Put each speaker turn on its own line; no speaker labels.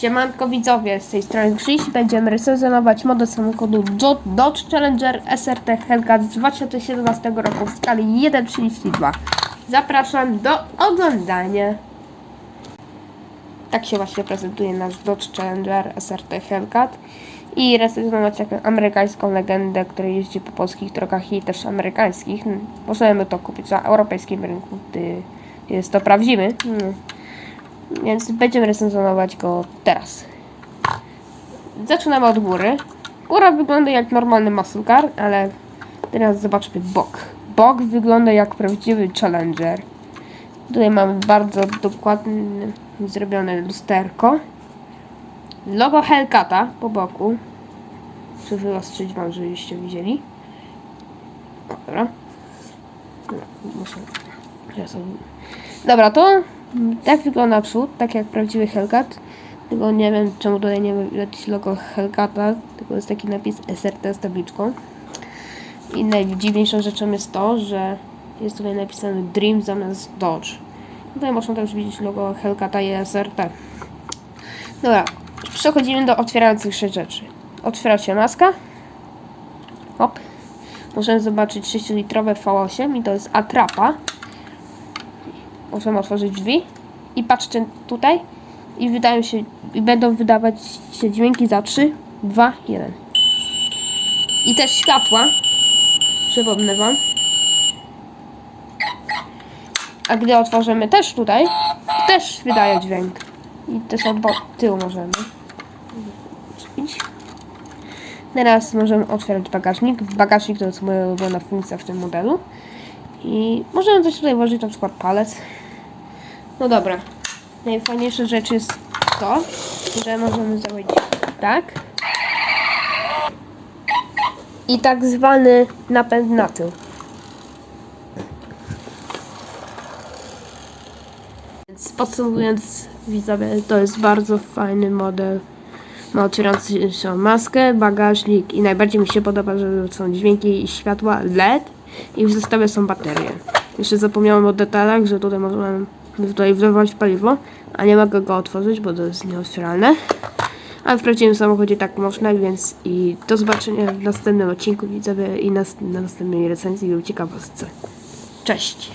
Siemanko widzowie, z tej strony Krzyś. Będziemy recenzować modę samochodu Dodge Challenger SRT Hellcat z 2017 roku w skali 1.32. Zapraszam do oglądania. Tak się właśnie prezentuje nasz Dodge Challenger SRT Hellcat. I recenzować jako amerykańską legendę, która jeździ po polskich drogach i też amerykańskich. Możemy to kupić na europejskim rynku, gdy jest to prawdziwy. Więc będziemy recenzować go teraz. Zaczynamy od góry. Góra wygląda jak normalny muscle car, ale teraz zobaczmy bok. Bok wygląda jak prawdziwy Challenger. Tutaj mamy bardzo dokładnie zrobione lusterko. Logo Hellcata po boku. Chcę wyostrzyć wam, żebyście widzieli. Dobra. Muszę... Dobra, to tak wygląda przód, tak jak prawdziwy Hellcat. Tylko nie wiem czemu tutaj nie jakieś logo Hellcata, tylko jest taki napis SRT z tabliczką. I najdziwniejszą rzeczą jest to, że jest tutaj napisane Dream zamiast Dodge. Tutaj można też widzieć logo Hellcata i SRT. Dobra, przechodzimy do otwierających się rzeczy. Otwiera się maska. Hop. Możemy zobaczyć 6-litrowe V8 i to jest atrapa. Możemy otworzyć drzwi i patrzcie tutaj i wydają się i będą wydawać się dźwięki za 3, 2, 1. I też światła. Przypomnę wam. A gdy otworzymy też tutaj, też wydaje dźwięk. I też od tyłu możemy. Teraz możemy otwierać bagażnik. Bagażnik to jest moja ulubiona funkcja w tym modelu. I możemy coś tutaj włożyć, na przykład palec. No dobra. Najfajniejsza rzecz jest to, że możemy zrobić tak. I tak zwany napęd na tył. Więc podsumowując, widzowie, to jest bardzo fajny model. Ma otwierającą maskę, bagażnik i najbardziej mi się podoba, że są dźwięki i światła LED i w zestawie są baterie. Jeszcze zapomniałem o detalach, że tutaj możemy tutaj wlewać paliwo, a nie mogę go otworzyć, bo to jest nieotwieralne. Ale w prawdziwym samochodzie tak można, więc i do zobaczenia w następnym odcinku widzowie i na, na następnej recenzji lub ciekawostce. Cześć!